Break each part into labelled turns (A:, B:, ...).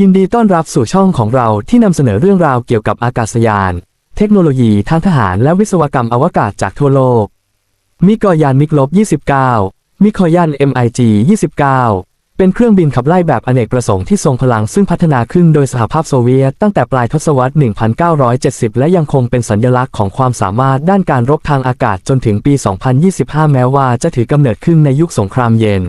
A: ยินดีต้อนรับสู่ช่องของเราที่นำเสนอเรื่องราวเกี่ยวกับอากาศยาน เทคโนโลยีทางทหารและวิศวกรรมอวกาศจากทั่วโลก มิกอยานมิกลบ 29 มิคอยาน MiG 29 เป็นเครื่องบินขับไล่แบบอเนกประสงค์ที่ทรงพลังซึ่งพัฒนาขึ้นโดยสหภาพโซเวียตตั้งแต่ปลายทศวรรษ 1970 และยังคงเป็นสัญลักษณ์ของความสามารถด้านการรบทางอากาศจนถึงปี 2025 แม้ว่าจะถือกำเนิดขึ้นในยุคสงครามเย็น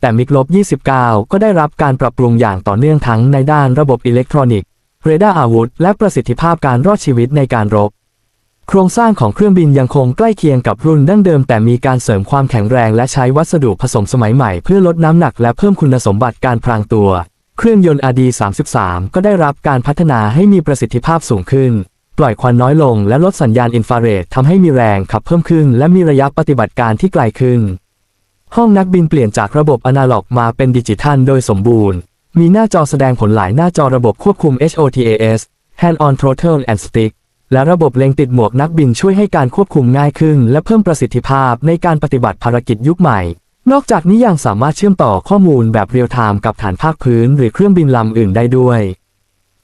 A: แต่มิกลบ29 ก็ได้รับการปรับปรุงอย่างต่อเนื่องทั้งในด้านระบบอิเล็กทรอนิกส์เรดาร์อาวุธ และประสิทธิภาพการรอดชีวิตในการรบ โครงสร้างของเครื่องบินยังคงใกล้เคียงกับรุ่นดั้งเดิม แต่มีการเสริมความแข็งแรงและใช้วัสดุผสมสมัยใหม่เพื่อลดน้ำหนักและเพิ่มคุณสมบัติการพรางตัว เครื่องยนต์ RD33 ก็ได้รับการพัฒนาให้มีประสิทธิภาพสูงขึ้น ปล่อยควันน้อยลงและลดสัญญาณอินฟราเรดทำให้มีแรงขับเพิ่มขึ้น และมีระยะปฏิบัติการที่ไกลขึ้น ห้องนักบินเปลี่ยนจากระบบอนาล็อกมาเป็นดิจิทัลโดยสมบูรณ์ มีหน้าจอแสดงผลหลายหน้าจอระบบควบคุม HOTAS Hand on Throttle and Stick และระบบเล็งติดหมวกนักบินช่วยให้การควบคุมง่ายขึ้น และเพิ่มประสิทธิภาพในการปฏิบัติภารกิจยุคใหม่ นอกจากนี้ยังสามารถเชื่อมต่อข้อมูลแบบเรียลไทม์กับฐานภาคพื้น หรือเครื่องบินลำอื่นได้ด้วย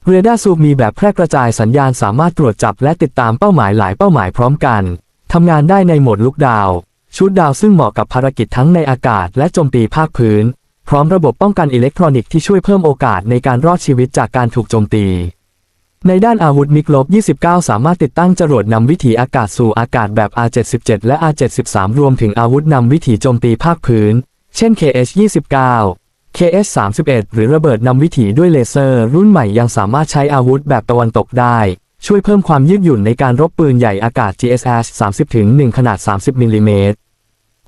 A: เรดาร์ซูมมีแบบแพร่กระจายสัญญาณสามารถตรวจจับและติดตามเป้าหมายหลายเป้าหมายพร้อมกัน ทำงานได้ในโหมดลุกดาว ชุดดาวซึ่งเหมาะกับภารกิจทั้งในอากาศและโจมตีภาคพื้น พร้อมระบบป้องกันอิเล็กทรอนิกส์ที่ช่วยเพิ่มโอกาสในการรอดชีวิตจากการถูกโจมตี ในด้านอาวุธมิกลบ 29 สามารถติดตั้งจรวดนำวิถีอากาศสู่อากาศแบบ R77 และ R73 รวมถึงอาวุธนำวิถีโจมตีภาคพื้น เช่น KH29 KH31 หรือระเบิดนำวิถีด้วยเลเซอร์ รุ่นใหม่ยังสามารถใช้อาวุธแบบตะวันตกได้ ช่วยเพิ่มความยืดหยุ่นในการรบปืนใหญ่อากาศ GSH 30-1ขนาด 30มิลลิเมตร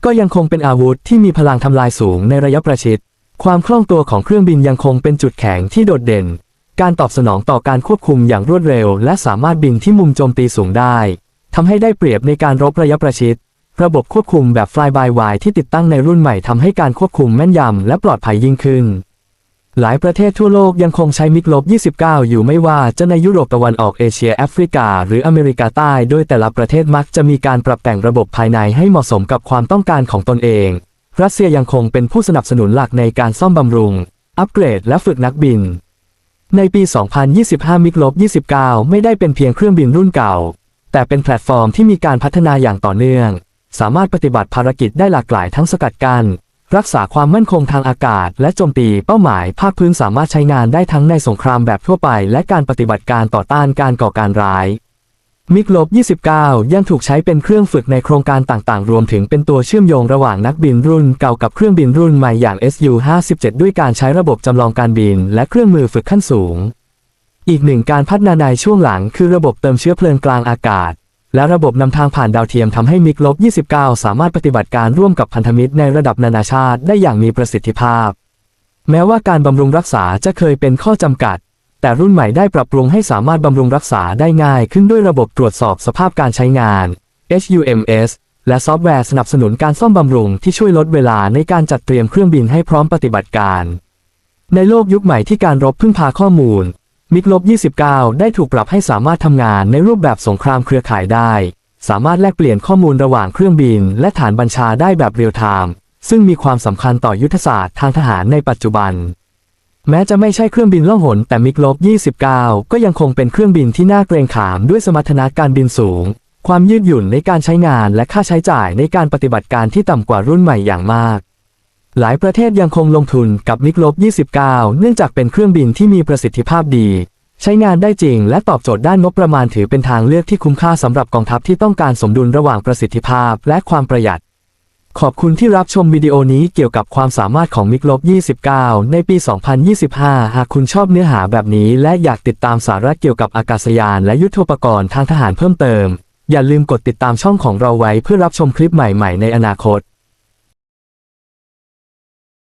A: ก็ยังคงเป็นอาวุธที่มีพลังทำลายสูงในระยะประชิด ความคล่องตัวของเครื่องบินยังคงเป็นจุดแข็งที่โดดเด่น การตอบสนองต่อการควบคุมอย่างรวดเร็ว และสามารถบินที่มุมโจมตีสูงได้ทำให้ได้เปรียบในการรบระยะประชิด ระบบควบคุมแบบ Fly by Wire ที่ติดตั้งในรุ่นใหม่ทำให้การควบคุมแม่นยำและปลอดภัยยิ่งขึ้น หลายประเทศทั่วโลกยังคงใช้มิกลบ 29 อยู่ไม่ว่าจะในยุโรปตะวันออกเอเชียแอฟริกา หรืออเมริกาใต้ โดยแต่ละประเทศมักจะมีการปรับแต่งระบบภายในให้เหมาะสมกับความต้องการของตนเอง รัสเซียยังคงเป็นผู้สนับสนุนหลักในการซ่อมบำรุง อัปเกรด และฝึกนักบิน ในปี 2025 มิกลบ 29 ไม่ได้เป็นเพียงเครื่องบินรุ่นเก่า แต่เป็นแพลตฟอร์มที่มีการพัฒนาอย่างต่อเนื่อง สามารถปฏิบัติภารกิจได้หลากหลายทั้งสกัดกัน้น รักษาความมั่นคงทางอากาศ และโจมตีเป้าหมายภาคพื้นสามารถใช้งานได้ทั้งในสงครามแบบทั่วไป และการปฏิบัติการต่อต้านการก่อการร้ายมิกลบ 29 ยังถูกใช้เป็นเครื่องฝึกในโครงการต่างๆ รวมถึงเป็นตัวเชื่อมโยงระหว่างนักบินรุ่นเก่ากับเครื่องบินรุ่นใหม่อย่าง SU-57 ด้วยการใช้ระบบจำลองการบิน และเครื่องมือฝึกขั้นสูง อีกหนึ่งการพัฒนาในช่วงหลังคือระบบเติมเชื้อเพลิงกลางอากาศ และระบบนำทางผ่านดาวเทียมทำให้มิกลบ29 สามารถปฏิบัติการร่วมกับพันธมิตรในระดับนานาชาติได้อย่างมีประสิทธิภาพ แม้ว่าการบำรุงรักษาจะเคยเป็นข้อจำกัด แต่รุ่นใหม่ได้ปรับปรุงให้สามารถบำรุงรักษาได้ง่ายขึ้นด้วยระบบตรวจสอบสภาพการใช้งาน HUMS และซอฟต์แวร์สนับสนุนการซ่อมบำรุงที่ช่วยลดเวลาในการจัดเตรียมเครื่องบินให้พร้อมปฏิบัติการ ในโลกยุคใหม่ที่การรบพึ่งพาข้อมูล มิกลบ 29 ได้ถูกปรับให้สามารถทำงานในรูปแบบสงครามเครือข่ายได้ สามารถแลกเปลี่ยนข้อมูลระหว่างเครื่องบิน และฐานบัญชาได้แบบเรียลไทม์ ซึ่งมีความสำคัญต่อยุทธศาสตร์ทางทหารในปัจจุบัน แม้จะไม่ใช่เครื่องบินล่องหน แต่มิกลบ 29 ก็ยังคงเป็นเครื่องบินที่น่าเกรงขามด้วยสมรรถนะการบินสูง ความยืดหยุ่นในการใช้งานและค่าใช้จ่ายในการปฏิบัติการที่ต่ำกว่ารุ่นใหม่อย่างมาก หลายประเทศยังคงลงทุนกับมิกลบ29 เนื่องจากเป็นเครื่องบินที่มีประสิทธิภาพดี ใช้งานได้จริงและตอบโจทย์ด้านงบประมาณถือเป็นทางเลือกที่คุ้มค่าสำหรับกองทัพที่ต้องการสมดุลระหว่างประสิทธิภาพและความประหยัด ขอบคุณที่รับชมวิดีโอนี้เกี่ยวกับความสามารถของมิกลบ29 ในปี 2025 หากคุณชอบเนื้อหาแบบนี้และอยากติดตามสาระเกี่ยวกับอากาศยานและยุทโธปกรณ์ทางทหารเพิ่มเติม อย่าลืมกดติดตามช่องของเราไว้เพื่อรับชมคลิปใหม่ ๆ ในอนาคต